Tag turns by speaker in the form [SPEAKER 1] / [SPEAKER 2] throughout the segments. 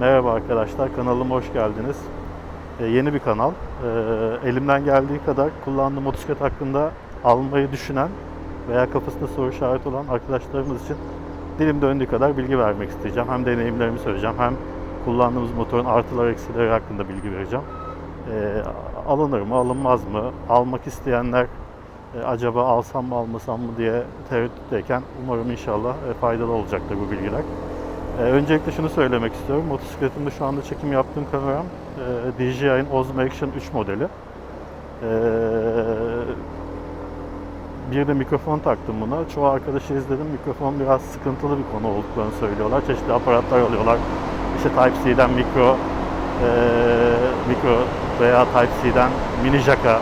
[SPEAKER 1] Merhaba arkadaşlar, kanalıma hoş geldiniz. Ee, yeni bir kanal. Ee, elimden geldiği kadar kullandığım motosiklet hakkında almayı düşünen veya kafasında soru işareti olan arkadaşlarımız için dilim döndüğü kadar bilgi vermek isteyeceğim. Hem deneyimlerimi söyleyeceğim, hem kullandığımız motorun artılar eksileri hakkında bilgi vereceğim. Ee, alınır mı, alınmaz mı? Almak isteyenler e, acaba alsam mı almasam mı diye tereddütteyken umarım inşallah e, faydalı olacaktır bu bilgiler. Ee, öncelikle şunu söylemek istiyorum. Motosikletimde şu anda çekim yaptığım kameram e, DJI'nin Osmo Action 3 modeli. Ee, bir de mikrofon taktım buna. Çoğu arkadaşı izledim. Mikrofon biraz sıkıntılı bir konu olduklarını söylüyorlar. Çeşitli aparatlar alıyorlar. İşte Type-C'den mikro, e, mikro veya Type-C'den mini jacka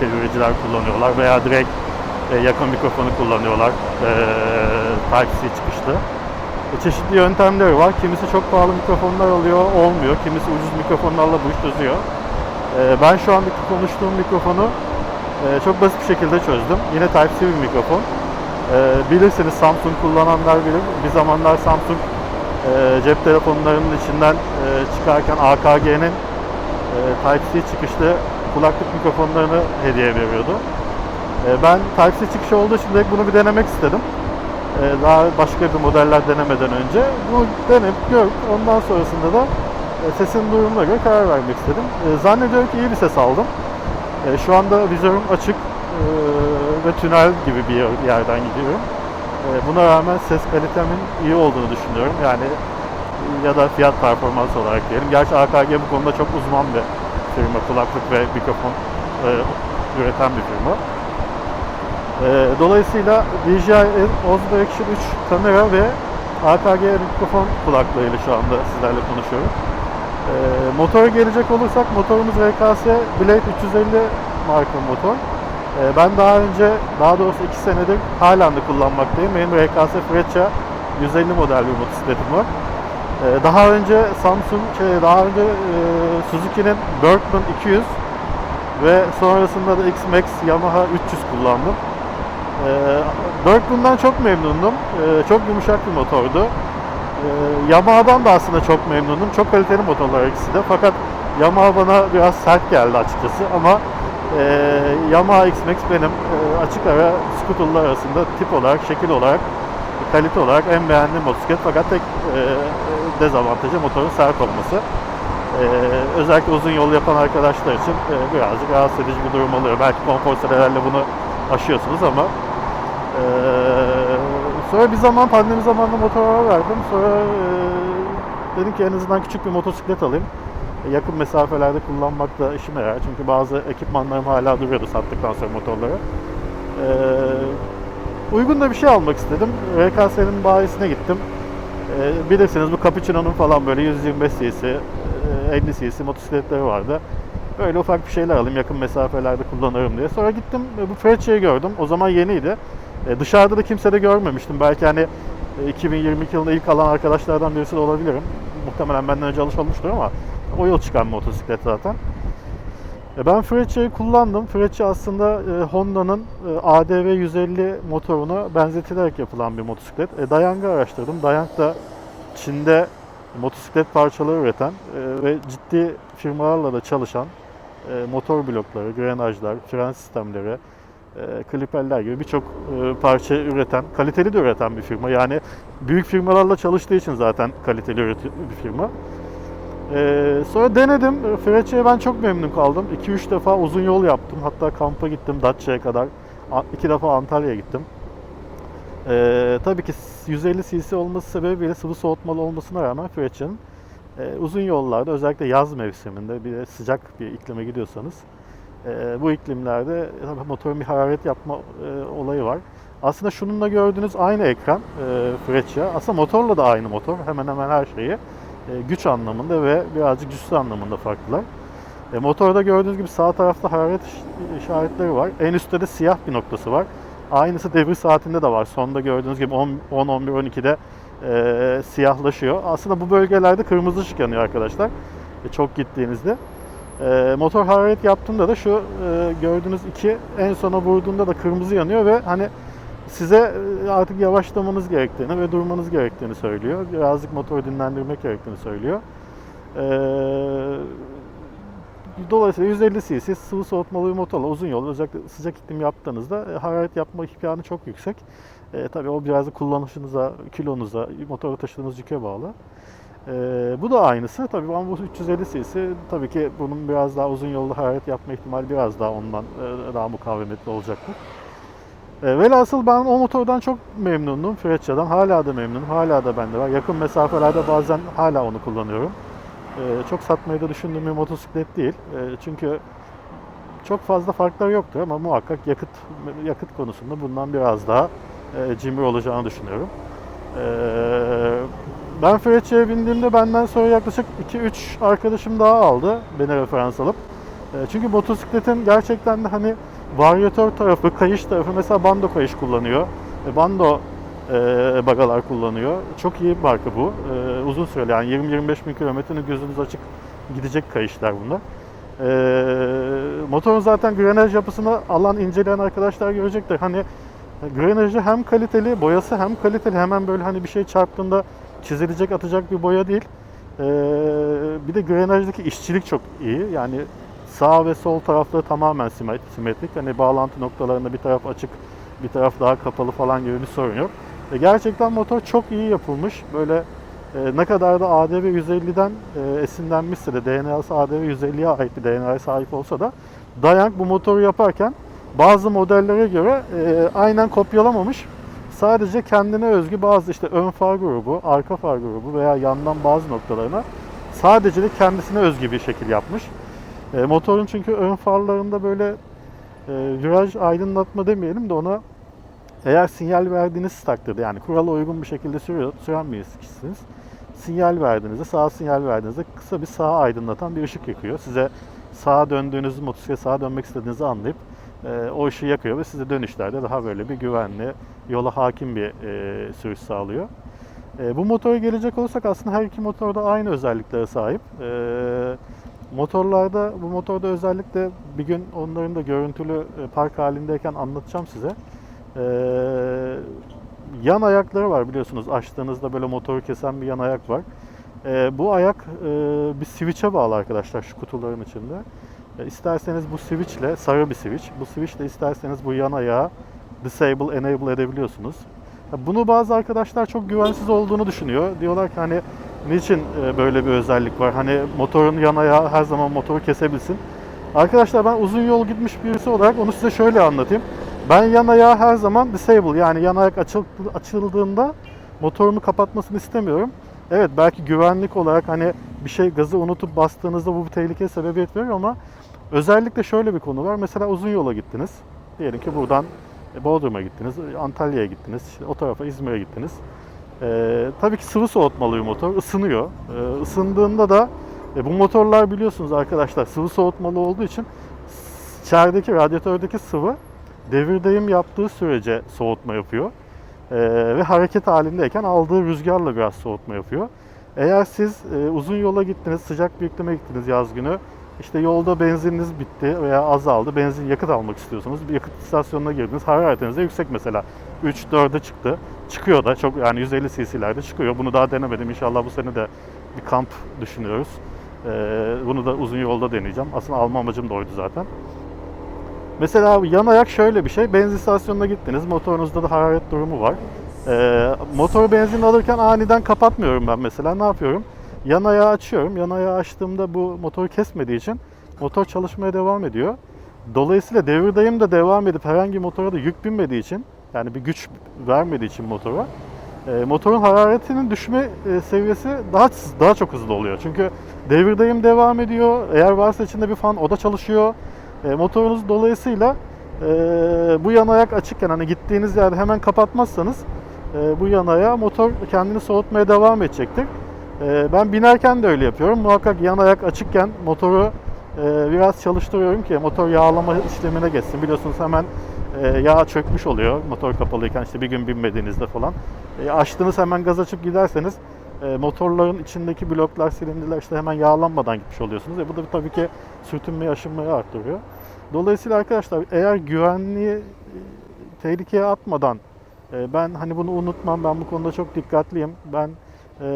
[SPEAKER 1] çeviriciler kullanıyorlar veya direkt e, yakın mikrofonu kullanıyorlar. E, Type-C çıkışlı. E, çeşitli yöntemleri var. Kimisi çok pahalı mikrofonlar alıyor, olmuyor. Kimisi ucuz mikrofonlarla bu iş çözüyor. E, ben şu andaki konuştuğum mikrofonu e, çok basit bir şekilde çözdüm. Yine Type-C bir mikrofon. Bilirsiniz Samsung kullananlar bilir. Bir zamanlar Samsung cep telefonlarının içinden çıkarken AKG'nin Type-C çıkışlı kulaklık mikrofonlarını hediye veriyordu. Ben Type-C çıkışı olduğu için direkt bunu bir denemek istedim. E, daha başka bir modeller denemeden önce. Bunu deneyip görüp ondan sonrasında da e, sesin duyumuna göre karar vermek istedim. E, zannediyorum ki iyi bir ses aldım. E, şu anda vizörüm açık ve tünel gibi bir yer- yerden gidiyorum. Buna rağmen ses kalitemin iyi olduğunu düşünüyorum. Yani ya da fiyat performans olarak diyelim. Gerçi AKG bu konuda çok uzman bir firma. Kulaklık ve mikrofon e, üreten bir firma. E, dolayısıyla DJI'nin Osmo Action 3 kamera ve AKG mikrofon kulaklığıyla şu anda sizlerle konuşuyorum. E, motora gelecek olursak motorumuz RKS Blade 350 marka motor. E, ben daha önce, daha doğrusu 2 senedir halen kullanmaktayım. Benim RKS Freccia 150 model bir motosikletim var. Ee, Daha önce Samsung, şey, daha önce e, Suzuki'nin Berkman 200 ve sonrasında da X-Max Yamaha 300 kullandım. Ee, Berkman'dan çok memnundum. Ee, çok yumuşak bir motordu. Ee, Yamaha'dan da aslında çok memnundum. Çok kaliteli motorlar ikisi de. Fakat Yamaha bana biraz sert geldi açıkçası ama e, Yamaha X-Max benim e, açık ara scooterlar arasında tip olarak, şekil olarak kalite olarak en beğendiğim motosiklet fakat tek e, dezavantajı motorun sert olması. E, özellikle uzun yol yapan arkadaşlar için e, birazcık rahatsız edici bir durum oluyor. Belki konfor senelerle bunu aşıyorsunuz ama e, sonra bir zaman pandemi zamanında motora verdim. Sonra e, dedim ki en azından küçük bir motosiklet alayım. E, yakın mesafelerde kullanmak da işime yarar. Çünkü bazı ekipmanlarım hala duruyordu sattıktan sonra motorları. E, uygun da bir şey almak istedim. RKS'nin bayisine gittim. Ee, bilirsiniz bu Capuchino'nun falan böyle 125 cc, e, 50 cc motosikletleri vardı. Böyle ufak bir şeyler alayım yakın mesafelerde kullanırım diye. Sonra gittim e, bu Freccia'yı gördüm. O zaman yeniydi. E, dışarıda da kimse de görmemiştim. Belki hani e, 2022 yılında ilk alan arkadaşlardan birisi de olabilirim. Muhtemelen benden önce alış olmuştur ama o yıl çıkan motosiklet zaten. E, Ben Freccia'yı kullandım. Freccia aslında e, Honda'nın e, ADV 150 motoruna benzetilerek yapılan bir motosiklet. E, Dayang'ı araştırdım. Dayang da Çin'de motosiklet parçaları üreten e, ve ciddi firmalarla da çalışan e, motor blokları, grenajlar, fren sistemleri, e, kliperler gibi birçok e, parça üreten, kaliteli de üreten bir firma. Yani büyük firmalarla çalıştığı için zaten kaliteli üretiyor bir firma. Ee, sonra denedim. Freccia'ya ben çok memnun kaldım. 2-3 defa uzun yol yaptım. Hatta kampa gittim Datça'ya kadar. 2 defa Antalya'ya gittim. Ee, tabii ki 150 cc olması sebebiyle sıvı soğutmalı olmasına rağmen Freccia'nın e, uzun yollarda özellikle yaz mevsiminde bir de sıcak bir iklime gidiyorsanız e, bu iklimlerde tabii motorun bir hararet yapma e, olayı var. Aslında şununla gördüğünüz aynı ekran e, Freccia. Aslında motorla da aynı motor. Hemen hemen her şeyi e, güç anlamında ve birazcık cüssü anlamında farklılar. E, motorda gördüğünüz gibi sağ tarafta hararet iş- işaretleri var. En üstte de siyah bir noktası var. Aynısı devir saatinde de var. Sonda gördüğünüz gibi 10, 10 11, 12'de e, siyahlaşıyor. Aslında bu bölgelerde kırmızı ışık yanıyor arkadaşlar. E, çok gittiğinizde. E, motor hararet yaptığında da şu e, gördüğünüz iki en sona vurduğunda da kırmızı yanıyor ve hani size e, artık yavaşlamanız gerektiğini ve durmanız gerektiğini söylüyor. Birazcık motoru dinlendirmek gerektiğini söylüyor. Ee, dolayısıyla 150 cc sıvı soğutmalı bir motorla uzun yol özellikle sıcak iklim yaptığınızda e, hararet yapma imkanı çok yüksek. E, tabii o biraz da kullanışınıza, kilonuza, motoru taşıdığınız yüke bağlı. E, bu da aynısı. Tabii ama bu 350 cc tabii ki bunun biraz daha uzun yolda hararet yapma ihtimali biraz daha ondan e, daha mukavemetli olacaktır. E, velhasıl ben o motordan çok memnundum. Freccia'dan. Hala da memnunum. Hala da bende var. Yakın mesafelerde bazen hala onu kullanıyorum. E, çok satmayı da düşündüğüm bir motosiklet değil. E, çünkü çok fazla farkları yoktur ama muhakkak yakıt yakıt konusunda bundan biraz daha e, cimri olacağını düşünüyorum. E, ben Freccia'ya bindiğimde benden sonra yaklaşık 2-3 arkadaşım daha aldı beni referans alıp. E, çünkü motosikletin gerçekten de hani varyatör tarafı, kayış tarafı mesela Bando kayış kullanıyor. E, Bando e, bagalar kullanıyor. Çok iyi bir marka bu. E, uzun süreli yani 20-25 bin kilometrenin gözünüz açık gidecek kayışlar bunlar. Motorun zaten grenaj yapısını alan inceleyen arkadaşlar görecektir. Hani grenajı hem kaliteli, boyası hem kaliteli. Hemen böyle hani bir şey çarptığında çizilecek, atacak bir boya değil. E, bir de grenajdaki işçilik çok iyi. Yani sağ ve sol tarafları tamamen simet- simetrik. Hani bağlantı noktalarında bir taraf açık, bir taraf daha kapalı falan gibi bir sorun yok. E, gerçekten motor çok iyi yapılmış. Böyle e, ne kadar da ADV 150'den e, esinlenmişse de DNA'sı ADV 150'ye ait bir DNA'ya sahip olsa da Dayank bu motoru yaparken bazı modellere göre e, aynen kopyalamamış. Sadece kendine özgü bazı işte ön far grubu, arka far grubu veya yandan bazı noktalarına sadece de kendisine özgü bir şekil yapmış. E, motorun çünkü ön farlarında böyle e, viraj aydınlatma demeyelim de ona eğer sinyal verdiğiniz takdirde yani kurala uygun bir şekilde sürüyor, süren bir kişisiniz. Sinyal verdiğinizde, sağ sinyal verdiğinizde kısa bir sağa aydınlatan bir ışık yakıyor. Size sağa döndüğünüzü, motosiklet sağa dönmek istediğinizi anlayıp e, o ışığı yakıyor ve size dönüşlerde daha böyle bir güvenli, yola hakim bir e, sürüş sağlıyor. E, bu motora gelecek olursak aslında her iki motor da aynı özelliklere sahip. E, motorlarda, bu motorda özellikle bir gün onların da görüntülü park halindeyken anlatacağım size. Yan ayakları var biliyorsunuz. Açtığınızda böyle motoru kesen bir yan ayak var. Bu ayak bir switch'e bağlı arkadaşlar şu kutuların içinde. E, isterseniz bu switch'le, sarı bir switch, bu switch'le isterseniz bu yan ayağı disable, enable edebiliyorsunuz. Ya Bunu bazı arkadaşlar çok güvensiz olduğunu düşünüyor. Diyorlar ki hani niçin e, böyle bir özellik var? Hani motorun yan ayağı her zaman motoru kesebilsin. Arkadaşlar ben uzun yol gitmiş birisi olarak onu size şöyle anlatayım. Ben yan ayağı her zaman disable yani yan ayak açıl- açıldığında motorumu kapatmasını istemiyorum. Evet belki güvenlik olarak hani bir şey gazı unutup bastığınızda bu bir tehlikeye sebebiyet verir ama özellikle şöyle bir konu var. Mesela uzun yola gittiniz. Diyelim ki buradan e, Bodrum'a gittiniz, Antalya'ya gittiniz, o tarafa İzmir'e gittiniz. Ee, tabii ki sıvı soğutmalı bir motor, ısınıyor. Ee, ısındığında da e, bu motorlar biliyorsunuz arkadaşlar sıvı soğutmalı olduğu için içerideki radyatördeki sıvı devirdeyim yaptığı sürece soğutma yapıyor. Ee, ve hareket halindeyken aldığı rüzgarla biraz soğutma yapıyor. Eğer siz e, uzun yola gittiniz, sıcak bir iklime gittiniz yaz günü, işte yolda benzininiz bitti veya azaldı, benzin yakıt almak istiyorsunuz, bir yakıt istasyonuna girdiniz, hararetiniz de yüksek mesela 3-4'e çıktı. Çıkıyor da çok yani 150 cc'lerde çıkıyor. Bunu daha denemedim. İnşallah bu sene de bir kamp düşünüyoruz. Ee, bunu da uzun yolda deneyeceğim. Aslında alma amacım da oydu zaten. Mesela yan ayak şöyle bir şey. Benzin istasyonuna gittiniz. Motorunuzda da hararet durumu var. Ee, motoru benzin alırken aniden kapatmıyorum ben mesela. Ne yapıyorum? Yan ayağı açıyorum. Yan ayağı açtığımda bu motoru kesmediği için motor çalışmaya devam ediyor. Dolayısıyla devirdayım da devam edip herhangi bir motora da yük binmediği için yani bir güç vermediği için motora e, motorun hararetinin düşme e, seviyesi daha daha çok hızlı oluyor. Çünkü devirdayım devam ediyor. Eğer varsa içinde bir fan o da çalışıyor. E, motorunuz dolayısıyla e, bu yan ayak açıkken hani gittiğiniz yerde hemen kapatmazsanız e, bu yan ayağı motor kendini soğutmaya devam edecektir. E, ben binerken de öyle yapıyorum. Muhakkak yan ayak açıkken motoru e, biraz çalıştırıyorum ki motor yağlama işlemine geçsin. Biliyorsunuz hemen e, yağ çökmüş oluyor motor kapalıyken işte bir gün binmediğinizde falan. E, açtınız hemen gaz açıp giderseniz motorların içindeki bloklar, silindirler işte hemen yağlanmadan gitmiş oluyorsunuz. E, bu da tabii ki sürtünmeyi, aşınmayı arttırıyor. Dolayısıyla arkadaşlar eğer güvenliği tehlikeye atmadan ben hani bunu unutmam, ben bu konuda çok dikkatliyim. Ben Ee,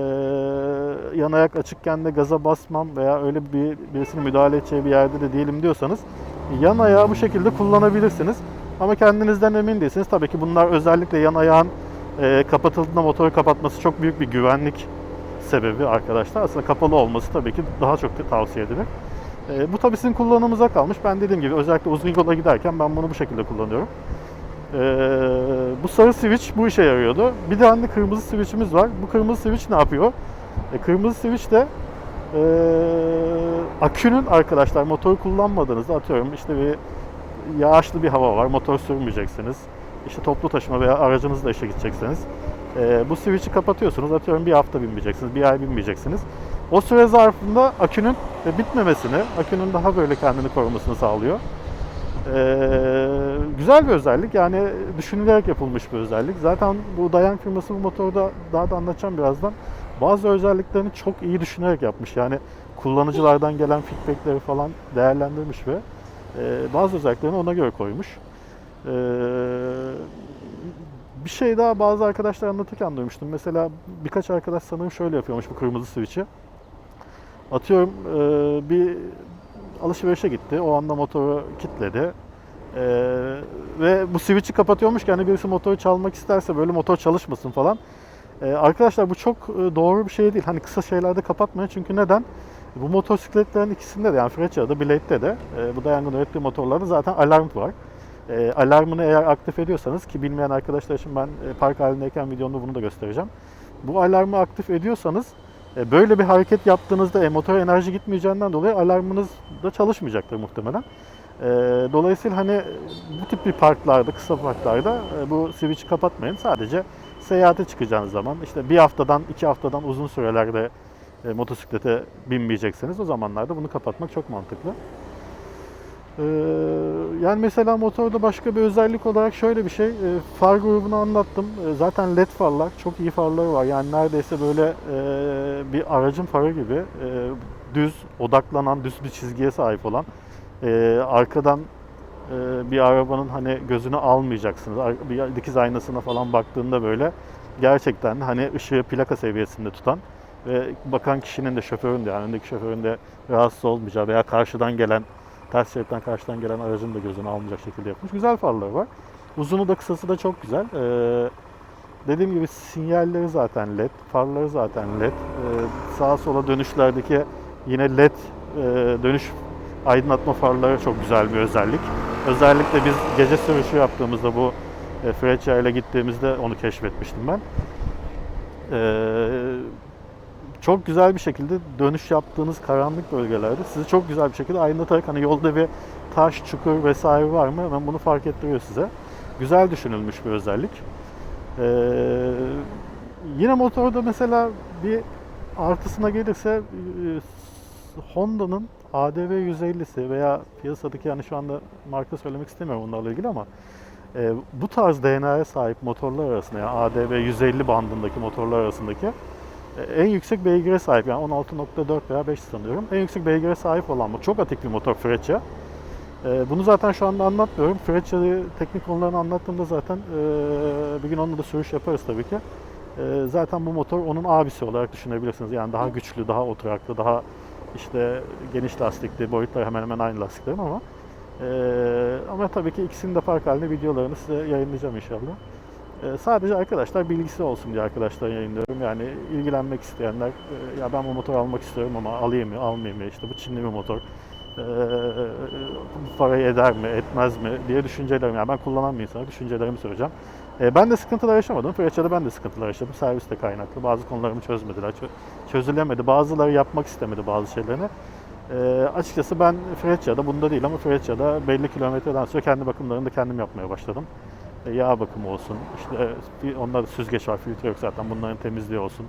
[SPEAKER 1] yan ayak açıkken de gaza basmam veya öyle bir birisinin müdahale edeceği bir yerde de değilim diyorsanız yan ayağı bu şekilde kullanabilirsiniz. Ama kendinizden emin değilsiniz. Tabii ki bunlar özellikle yan ayağın e, kapatıldığında motoru kapatması çok büyük bir güvenlik sebebi arkadaşlar. Aslında kapalı olması tabii ki daha çok tavsiye edilir. E, bu tabii sizin kullanımınıza kalmış. Ben dediğim gibi özellikle uzun yola giderken ben bunu bu şekilde kullanıyorum. E, bu sarı switch bu işe yarıyordu. Bir de hani kırmızı switch'imiz var. Bu kırmızı switch ne yapıyor? E, kırmızı switch de e, akünün arkadaşlar motoru kullanmadığınızda atıyorum işte bir yağışlı bir hava var. Motor sürmeyeceksiniz. İşte toplu taşıma veya aracınızla işe gideceksiniz. E, bu switch'i kapatıyorsunuz. Atıyorum bir hafta binmeyeceksiniz, bir ay binmeyeceksiniz. O süre zarfında akünün bitmemesini, akünün daha böyle kendini korumasını sağlıyor. Ee, güzel bir özellik yani düşünülerek yapılmış bir özellik. Zaten bu Dayan firması bu motorda daha da anlatacağım birazdan. Bazı özelliklerini çok iyi düşünerek yapmış. Yani kullanıcılardan gelen feedbackleri falan değerlendirmiş ve e, bazı özelliklerini ona göre koymuş. Ee, bir şey daha bazı arkadaşlar anlatırken duymuştum. Mesela birkaç arkadaş sanırım şöyle yapıyormuş bu kırmızı switch'i. Atıyorum e, bir alışverişe gitti. O anda motoru kilitledi. Ee, ve bu switch'i kapatıyormuş ki hani birisi motoru çalmak isterse böyle motor çalışmasın falan. Ee, arkadaşlar bu çok e, doğru bir şey değil. Hani kısa şeylerde kapatmayın çünkü neden? Bu motosikletlerin ikisinde de yani Freccia'da, Blade'de de e, bu Dayango'nun ürettiği motorlarda zaten alarm var. E, alarmını eğer aktif ediyorsanız ki bilmeyen arkadaşlar için ben e, park halindeyken videomda bunu da göstereceğim. Bu alarmı aktif ediyorsanız e, böyle bir hareket yaptığınızda e, motora enerji gitmeyeceğinden dolayı alarmınız da çalışmayacaktır muhtemelen. E, dolayısıyla hani bu tip bir parklarda, kısa parklarda e, bu switch'i kapatmayın. Sadece seyahate çıkacağınız zaman işte bir haftadan, iki haftadan uzun sürelerde e, motosiklete binmeyecekseniz o zamanlarda bunu kapatmak çok mantıklı. Ee, yani mesela motorda başka bir özellik olarak şöyle bir şey. e, Far grubunu anlattım. Zaten led farlar, çok iyi farları var. Yani neredeyse böyle bir aracın farı gibi düz, odaklanan, düz bir çizgiye sahip olan. E, Arkadan e, bir arabanın hani gözünü almayacaksınız. Bir dikiz aynasına falan baktığında böyle gerçekten hani ışığı plaka seviyesinde tutan ve bakan kişinin de şoförün de yani öndeki şoförün de rahatsız olmayacağı veya karşıdan gelen ters şeritten karşıdan gelen aracın da gözünü almayacak şekilde yapmış. Güzel farları var. Uzunu da kısası da çok güzel. Ee, dediğim gibi sinyalleri zaten led, farları zaten led. Ee, sağa sola dönüşlerdeki yine led e, dönüş aydınlatma farları çok güzel bir özellik. Özellikle biz gece sürüşü yaptığımızda bu e, Freccia ile gittiğimizde onu keşfetmiştim ben. Ee, çok güzel bir şekilde dönüş yaptığınız karanlık bölgelerde sizi çok güzel bir şekilde aydınlatarak hani yolda bir taş, çukur vesaire var mı hemen bunu fark ettiriyor size. Güzel düşünülmüş bir özellik. Ee, yine motorda mesela bir artısına gelirse e, Honda'nın ADV 150'si veya piyasadaki yani şu anda marka söylemek istemiyorum onlarla ilgili ama e, bu tarz DNA'ya sahip motorlar arasında yani ADV 150 bandındaki motorlar arasındaki e, en yüksek beygire sahip yani 16.4 veya 5 sanıyorum. En yüksek beygire sahip olan bu. Çok atik bir motor Freccia. E, Bunu zaten şu anda anlatmıyorum. Freccia'yı teknik konularını anlattığımda zaten e, bir gün onunla da sürüş yaparız tabii ki. E, Zaten bu motor onun abisi olarak düşünebilirsiniz. Yani daha güçlü, daha oturaklı, daha işte geniş lastikli, boyutları hemen hemen aynı lastiklerim ama e, ama tabii ki ikisinin de park halinde videolarını size yayınlayacağım inşallah. Ee, Sadece arkadaşlar bilgisi olsun diye arkadaşlar yayınlıyorum. Yani ilgilenmek isteyenler e, ya ben bu motor almak istiyorum ama alayım mı almayayım mı işte bu Çinli bir motor. Bu parayı eder mi etmez mi diye düşüncelerim. Yani ben kullanan bir insana düşüncelerimi söyleyeceğim. Ee, ben de sıkıntılar yaşamadım. Freccia'da ben de sıkıntılar yaşadım. Serviste kaynaklı. Bazı konularımı çözmediler. Çö- çözülemedi. Bazıları yapmak istemedi bazı şeylerini. Ee, açıkçası ben Freccia'da bunda değil ama Freccia'da belli kilometreden sonra kendi bakımlarını da kendim yapmaya başladım. E, yağ bakımı olsun, işte bir- onlarda süzgeç var, filtre yok zaten bunların temizliği olsun.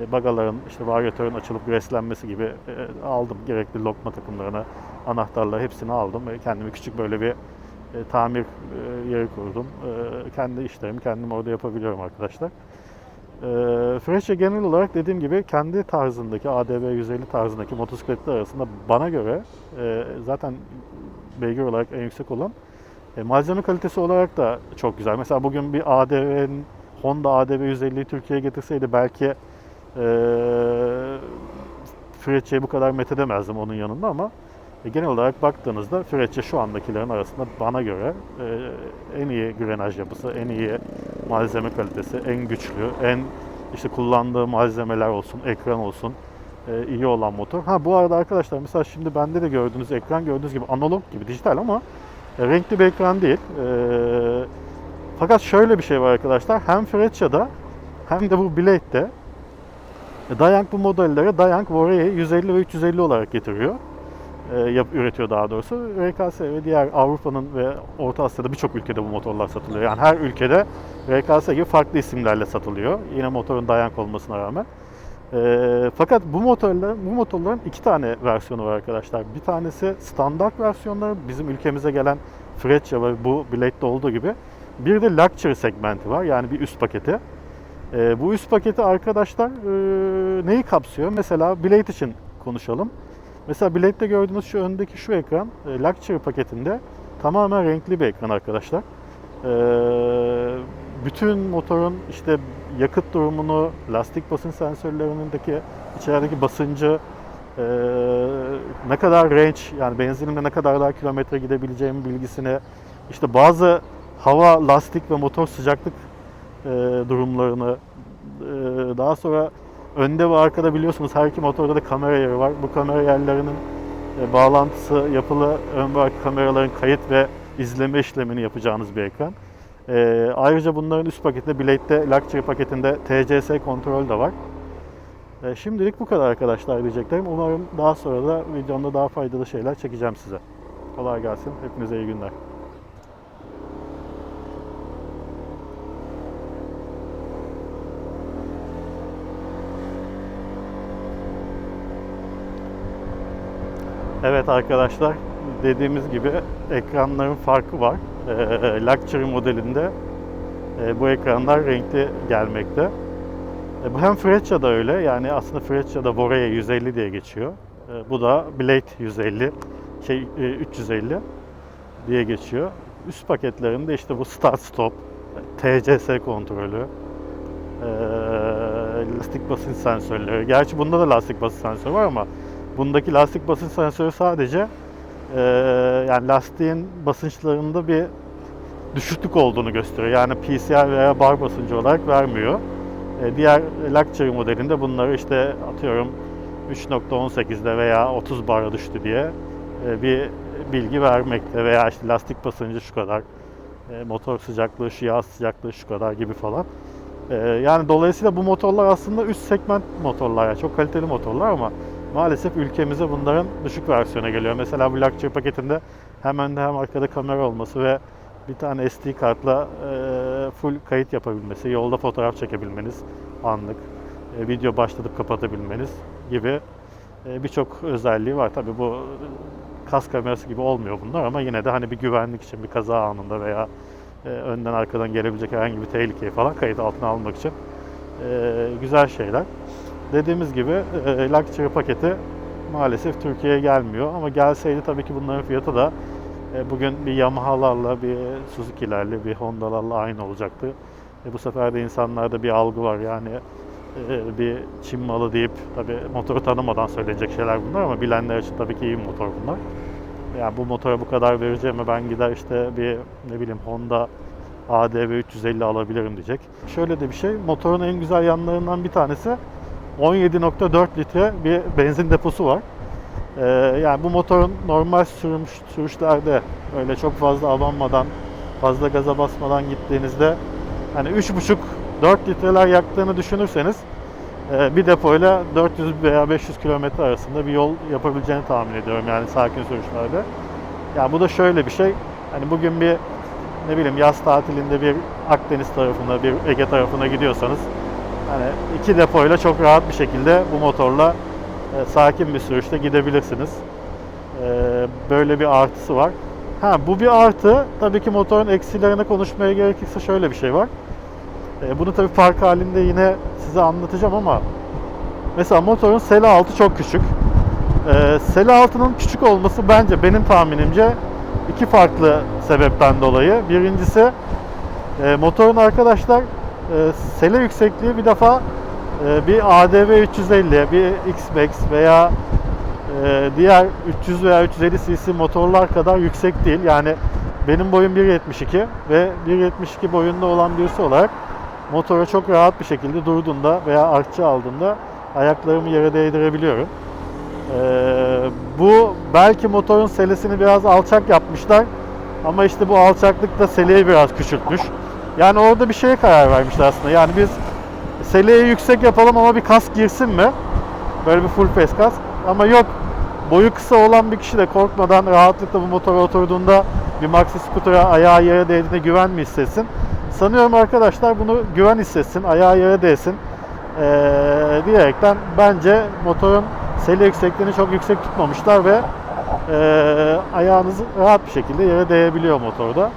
[SPEAKER 1] E, bagaların, işte varyatörün açılıp güreslenmesi gibi e, aldım. Gerekli lokma takımlarını, anahtarları hepsini aldım. ve kendime küçük böyle bir e, tamir e, yeri kurdum. E, kendi işlerimi kendim orada yapabiliyorum arkadaşlar. E, Freccia genel olarak dediğim gibi kendi tarzındaki ADV 150 tarzındaki motosikletler arasında bana göre e, zaten beygir olarak en yüksek olan e, malzeme kalitesi olarak da çok güzel. Mesela bugün bir ADV'nin Honda ADV 150'yi Türkiye'ye getirseydi belki Ee, Freccia'yı bu kadar methedemezdim onun yanında ama e, genel olarak baktığınızda Freccia şu andakilerin arasında bana göre e, en iyi grenaj yapısı, en iyi malzeme kalitesi, en güçlü, en işte kullandığı malzemeler olsun, ekran olsun e, iyi olan motor. Ha bu arada arkadaşlar mesela şimdi bende de gördüğünüz ekran gördüğünüz gibi analog gibi dijital ama e, renkli bir ekran değil. E, fakat şöyle bir şey var arkadaşlar. Hem Freccia'da hem de bu Blade'de e, Dayang bu modellere Dayang Vore'yi 150 ve 350 olarak getiriyor. E, yap, üretiyor daha doğrusu. RKS ve diğer Avrupa'nın ve Orta Asya'da birçok ülkede bu motorlar satılıyor. Yani her ülkede RKS gibi farklı isimlerle satılıyor. Yine motorun Dayang olmasına rağmen. E, fakat bu motorların, bu motorların iki tane versiyonu var arkadaşlar. Bir tanesi standart versiyonları bizim ülkemize gelen Freccia ve bu Blade'de olduğu gibi. Bir de Luxury segmenti var yani bir üst paketi. E, bu üst paketi arkadaşlar e, neyi kapsıyor? Mesela Blade için konuşalım. Mesela Blade'de gördüğünüz şu öndeki şu ekran e, Luxury paketinde tamamen renkli bir ekran arkadaşlar. E, bütün motorun işte yakıt durumunu, lastik basınç sensörlerindeki içerideki basıncı, e, ne kadar range yani benzinimle ne kadar daha kilometre gidebileceğimin bilgisini, işte bazı hava, lastik ve motor sıcaklık e, durumlarını e, daha sonra önde ve arkada biliyorsunuz her iki motorda da kamera yeri var. Bu kamera yerlerinin e, bağlantısı yapılı ön ve arka kameraların kayıt ve izleme işlemini yapacağınız bir ekran. E, ayrıca bunların üst paketinde Blade'de Luxury paketinde TCS kontrol de var. E, şimdilik bu kadar arkadaşlar diyeceklerim. Umarım daha sonra da videomda daha faydalı şeyler çekeceğim size. Kolay gelsin. Hepinize iyi günler. Evet arkadaşlar dediğimiz gibi ekranların farkı var. Ee, Luxury modelinde e, bu ekranlar renkli gelmekte. E, hem Freccia'da öyle yani aslında Freccia'da Vorea 150 diye geçiyor. E, bu da Blade 150 şey e, 350 diye geçiyor. Üst paketlerinde işte bu start stop, TCS kontrolü, e, lastik basınç sensörleri. Gerçi bunda da lastik basınç sensörü var ama bundaki lastik basınç sensörü sadece e, yani lastiğin basınçlarında bir düşüklük olduğunu gösteriyor. Yani PCR veya bar basıncı olarak vermiyor. E, diğer Luxury modelinde bunları işte atıyorum 3.18'de veya 30 bara düştü diye e, bir bilgi vermekte veya işte lastik basıncı şu kadar, e, motor sıcaklığı, şu yağ sıcaklığı şu kadar gibi falan. E, yani dolayısıyla bu motorlar aslında üst segment motorlar, yani çok kaliteli motorlar ama maalesef ülkemize bunların düşük versiyonu geliyor. Mesela bu Luxury paketinde hem önde hem arkada kamera olması ve bir tane SD kartla e, full kayıt yapabilmesi, yolda fotoğraf çekebilmeniz anlık, e, video başlatıp kapatabilmeniz gibi e, birçok özelliği var. Tabi bu kas kamerası gibi olmuyor bunlar ama yine de hani bir güvenlik için bir kaza anında veya önden arkadan gelebilecek herhangi bir tehlikeyi falan kayıt altına almak için güzel şeyler. Dediğimiz gibi e, Luxury paketi maalesef Türkiye'ye gelmiyor ama gelseydi tabii ki bunların fiyatı da e, bugün bir Yamaha'larla, bir Suzuki'lerle, bir Honda'larla aynı olacaktı. E, bu sefer de insanlarda bir algı var yani e, bir Çin malı deyip tabii motoru tanımadan söylenecek şeyler bunlar ama bilenler için tabii ki iyi motor bunlar. Yani bu motora bu kadar vereceğime ben gider işte bir ne bileyim Honda ADV 350 alabilirim diyecek. Şöyle de bir şey, motorun en güzel yanlarından bir tanesi 17.4 litre bir benzin deposu var. Ee, yani bu motorun normal sürmüş, sürüşlerde öyle çok fazla abanmadan, fazla gaza basmadan gittiğinizde hani 3.5 4 litreler yaktığını düşünürseniz e, bir depoyla 400 veya 500 kilometre arasında bir yol yapabileceğini tahmin ediyorum yani sakin sürüşlerde. Yani bu da şöyle bir şey. Hani bugün bir ne bileyim yaz tatilinde bir Akdeniz tarafına, bir Ege tarafına gidiyorsanız hani iki depoyla çok rahat bir şekilde bu motorla e, sakin bir sürüşte gidebilirsiniz. E, böyle bir artısı var. Ha bu bir artı. Tabii ki motorun eksilerine konuşmaya gerekirse şöyle bir şey var. E, bunu tabii park halinde yine size anlatacağım ama mesela motorun sele altı çok küçük. E, sele altının küçük olması bence benim tahminimce iki farklı sebepten dolayı. Birincisi e, motorun arkadaşlar e, sele yüksekliği bir defa e, bir ADV 350, bir X-Max veya e, diğer 300 veya 350 cc motorlar kadar yüksek değil. Yani benim boyum 1.72 ve 1.72 boyunda olan birisi olarak motora çok rahat bir şekilde durduğunda veya artçı aldığında ayaklarımı yere değdirebiliyorum. Ee, bu belki motorun selesini biraz alçak yapmışlar ama işte bu alçaklık da seleyi biraz küçültmüş. Yani orada bir şeye karar vermişler aslında. Yani biz seleyi yüksek yapalım ama bir kask girsin mi? Böyle bir full face kask. Ama yok boyu kısa olan bir kişi de korkmadan rahatlıkla bu motora oturduğunda bir maxi scooter'a ayağı yere değdiğinde güven mi hissetsin? Sanıyorum arkadaşlar bunu güven hissetsin, ayağı yere değsin ee, diyerekten bence motorun sele yüksekliğini çok yüksek tutmamışlar ve e, ayağınız rahat bir şekilde yere değebiliyor motorda.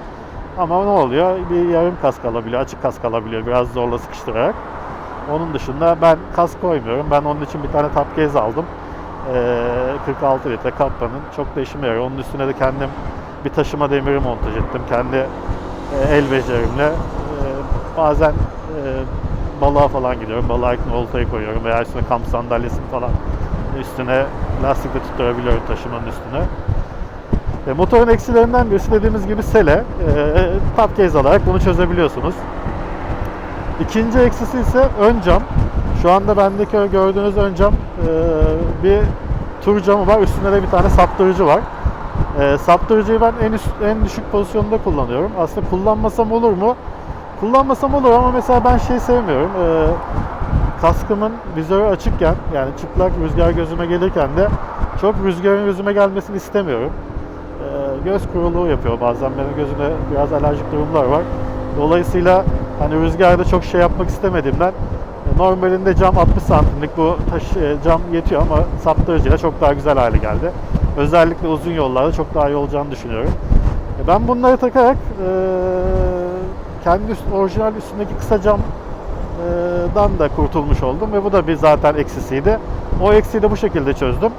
[SPEAKER 1] Ama ne oluyor? Bir yarım kask alabiliyor, açık kask alabiliyor biraz zorla sıkıştırarak. Onun dışında ben kask koymuyorum. Ben onun için bir tane top case aldım. Ee, 46 litre Kappa'nın. Çok da işime yarıyor. Onun üstüne de kendim bir taşıma demiri montaj ettim. Kendi e, el becerimle. E, bazen e, balığa falan gidiyorum. Balığa için oltayı koyuyorum veya üstüne kamp sandalyesini falan üstüne lastikle tutturabiliyorum taşımanın üstüne. E, motorun eksilerinden birisi dediğimiz gibi sele. E, top case alarak bunu çözebiliyorsunuz. İkinci eksisi ise ön cam. Şu anda bendeki gördüğünüz ön cam e, bir tur camı var. Üstünde de bir tane saptırıcı var. E, saptırıcıyı ben en üst, en düşük pozisyonda kullanıyorum. Aslında kullanmasam olur mu? Kullanmasam olur ama mesela ben şey sevmiyorum. E, kaskımın vizörü açıkken yani çıplak rüzgar gözüme gelirken de çok rüzgarın gözüme gelmesini istemiyorum. Göz kuruluğu yapıyor bazen benim gözümde biraz alerjik durumlar var. Dolayısıyla hani rüzgarda çok şey yapmak istemediğimden e, normalinde cam 60 santimlik bu taş e, cam yetiyor ama saptırıcıyla çok daha güzel hale geldi. Özellikle uzun yollarda çok daha iyi olacağını düşünüyorum. E, Ben bunları takarak kendi üst, orijinal üstündeki kısa camdan da kurtulmuş oldum ve bu da bir zaten eksisiydi. O eksiği de bu şekilde çözdüm.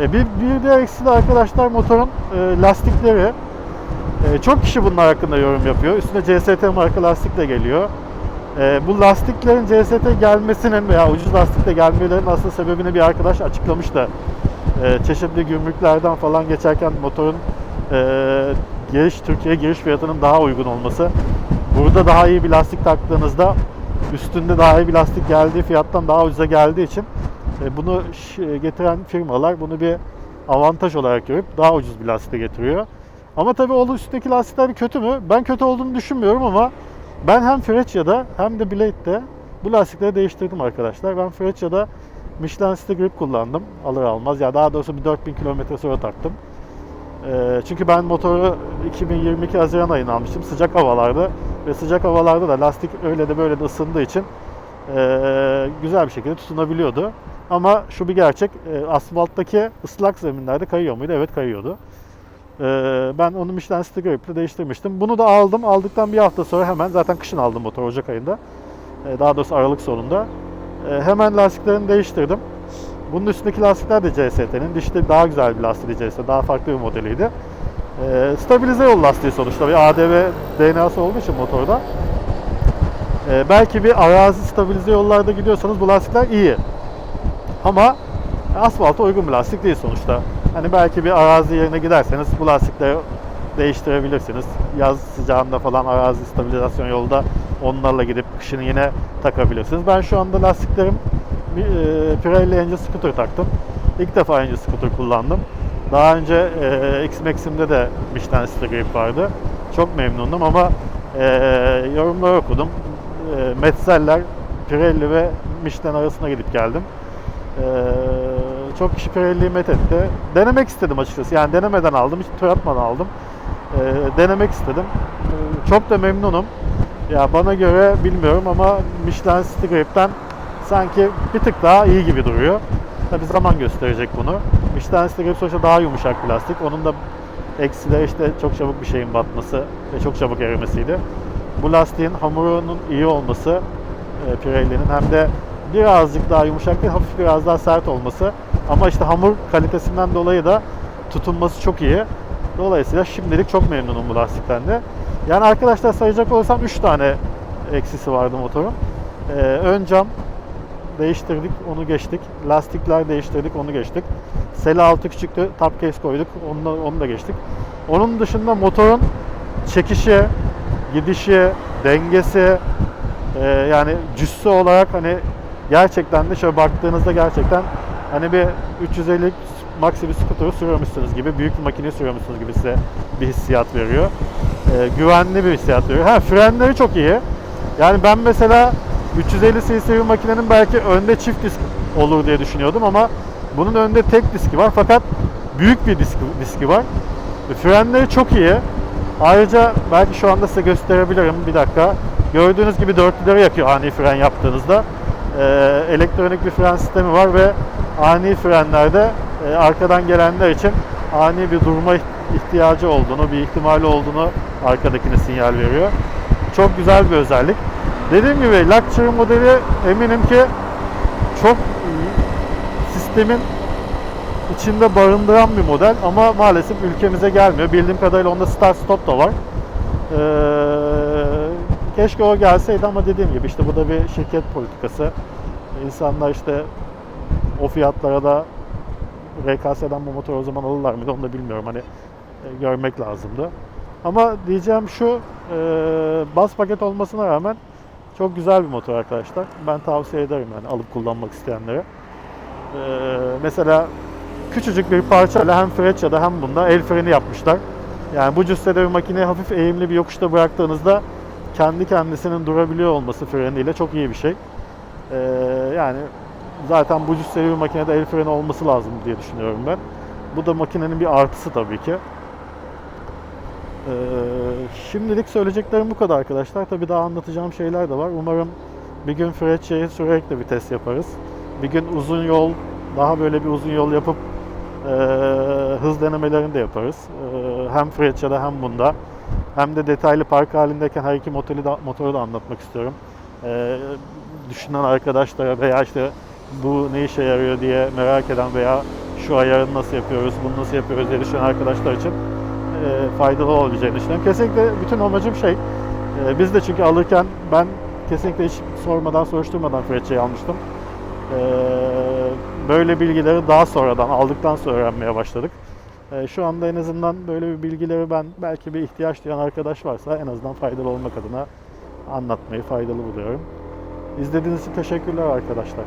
[SPEAKER 1] E, Bir, bir diğer eksi de arkadaşlar motorun e, lastikleri. E, çok kişi bunlar hakkında yorum yapıyor. Üstüne CST marka lastik de geliyor. E, bu lastiklerin CST gelmesinin veya ucuz lastikle gelmelerinin aslında sebebini bir arkadaş açıklamış da e, çeşitli gümrüklerden falan geçerken motorun e, giriş Türkiye giriş fiyatının daha uygun olması. Burada daha iyi bir lastik taktığınızda üstünde daha iyi bir lastik geldiği fiyattan daha ucuza geldiği için bunu ş- getiren firmalar bunu bir avantaj olarak görüp daha ucuz bir lastik getiriyor. Ama tabii o üstteki lastikler kötü mü? Ben kötü olduğunu düşünmüyorum ama ben hem Freccia'da hem de Blade'de bu lastikleri değiştirdim arkadaşlar. Ben Freccia'da Michelin City Grip kullandım alır almaz. Ya daha doğrusu bir 4000 kilometre sonra taktım. Ee, çünkü ben motoru 2022 Haziran ayında almıştım sıcak havalarda ve sıcak havalarda da lastik öyle de böyle de ısındığı için güzel bir şekilde tutunabiliyordu. Ama şu bir gerçek, e, asfalttaki ıslak zeminlerde kayıyor muydu? Evet kayıyordu. Ee, ben onu Michelin City Grip'le değiştirmiştim. Bunu da aldım. Aldıktan bir hafta sonra hemen zaten kışın aldım motor Ocak ayında. Ee, daha doğrusu Aralık sonunda. Ee, hemen lastiklerini değiştirdim. Bunun üstündeki lastikler de CST'nin. Dişli daha güzel bir lastiği CST. Daha farklı bir modeliydi. Ee, stabilize yol lastiği sonuçta. Bir ADV DNA'sı olduğu için motorda. Ee, belki bir arazi stabilize yollarda gidiyorsanız bu lastikler iyi. Ama asfalta uygun bir lastik değil sonuçta. Hani belki bir arazi yerine giderseniz bu lastikleri değiştirebilirsiniz. Yaz sıcağında falan arazi stabilizasyon yolda onlarla gidip kışını yine takabilirsiniz. Ben şu anda lastiklerim e, Pirelli Angel Scooter taktım. İlk defa Angel Scooter kullandım. Daha önce e, X-Max'imde de Michelin City Grip vardı. Çok memnundum ama e, yorumları okudum. E, Metzeler, Pirelli ve Michelin arasına gidip geldim. Ee, çok Pirelli'yi met etti. Denemek istedim açıkçası. Yani denemeden aldım, hiç tur atmadan aldım. Ee, denemek istedim. Ee, çok da memnunum. Ya bana göre bilmiyorum ama Michelin City sanki bir tık daha iyi gibi duruyor. Tabi zaman gösterecek bunu. Michelin City Grip sonuçta daha yumuşak plastik. Onun da eksileri işte çok çabuk bir şeyin batması ve çok çabuk erimesiydi. Bu lastiğin hamurunun iyi olması e, Pirelli'nin hem de birazcık daha yumuşak değil, hafif biraz daha sert olması. Ama işte hamur kalitesinden dolayı da tutunması çok iyi. Dolayısıyla şimdilik çok memnunum bu lastikten de. Yani arkadaşlar sayacak olursam 3 tane eksisi vardı motorun. Ee, ön cam, değiştirdik, onu geçtik. Lastikler değiştirdik, onu geçtik. Sele altı küçüktü, top case koyduk, onu da, onu da geçtik. Onun dışında motorun çekişi, gidişi, dengesi, e, yani cüssü olarak hani gerçekten de şöyle baktığınızda gerçekten hani bir 350 maxi bir scooter'ı sürüyormuşsunuz gibi, büyük bir makineyi sürüyormuşsunuz gibi size bir hissiyat veriyor. E, güvenli bir hissiyat veriyor. Ha frenleri çok iyi. Yani ben mesela 350 cc bir makinenin belki önde çift disk olur diye düşünüyordum ama bunun önde tek diski var fakat büyük bir diski, diski var. Frenleri çok iyi. Ayrıca belki şu anda size gösterebilirim bir dakika. Gördüğünüz gibi dörtlüleri yakıyor ani fren yaptığınızda. Ee, elektronik bir fren sistemi var ve ani frenlerde e, arkadan gelenler için ani bir durma ihtiyacı olduğunu, bir ihtimali olduğunu arkadakine sinyal veriyor. Çok güzel bir özellik. Dediğim gibi Luxury modeli eminim ki çok sistemin içinde barındıran bir model ama maalesef ülkemize gelmiyor. Bildiğim kadarıyla onda start stop da var. Ee, keşke o gelseydi ama dediğim gibi işte bu da bir şirket politikası. İnsanlar işte o fiyatlara da RKS'den bu motor o zaman alırlar mıydı onu da bilmiyorum. Hani e, görmek lazımdı. Ama diyeceğim şu, e, bas paket olmasına rağmen çok güzel bir motor arkadaşlar. Ben tavsiye ederim yani alıp kullanmak isteyenlere. E, mesela küçücük bir parçayla hem Freccia'da hem bunda el freni yapmışlar. Yani bu cüssede bir makineyi hafif eğimli bir yokuşta bıraktığınızda kendi kendisinin durabiliyor olması freniyle çok iyi bir şey. Ee, yani zaten bu cüsseli bir makinede el freni olması lazım diye düşünüyorum ben. Bu da makinenin bir artısı tabii ki. Ee, şimdilik söyleyeceklerim bu kadar arkadaşlar. Tabii daha anlatacağım şeyler de var. Umarım bir gün de bir test yaparız. Bir gün uzun yol, daha böyle bir uzun yol yapıp e, hız denemelerini de yaparız. E, hem Freccia'da hem bunda. Hem de detaylı park halindeyken her iki motoru da, motoru da anlatmak istiyorum. E, düşünen arkadaşlara veya işte bu ne işe yarıyor diye merak eden veya şu ayarını nasıl yapıyoruz, bunu nasıl yapıyoruz diye düşünen arkadaşlar için e, faydalı olabileceğini düşünüyorum. Kesinlikle bütün amacım şey, e, biz de çünkü alırken ben kesinlikle hiç sormadan, soruşturmadan Freccia'yı almıştım. E, böyle bilgileri daha sonradan, aldıktan sonra öğrenmeye başladık. E, şu anda en azından böyle bir bilgileri ben belki bir ihtiyaç duyan arkadaş varsa en azından faydalı olmak adına anlatmayı faydalı buluyorum. İzlediğiniz için teşekkürler arkadaşlar.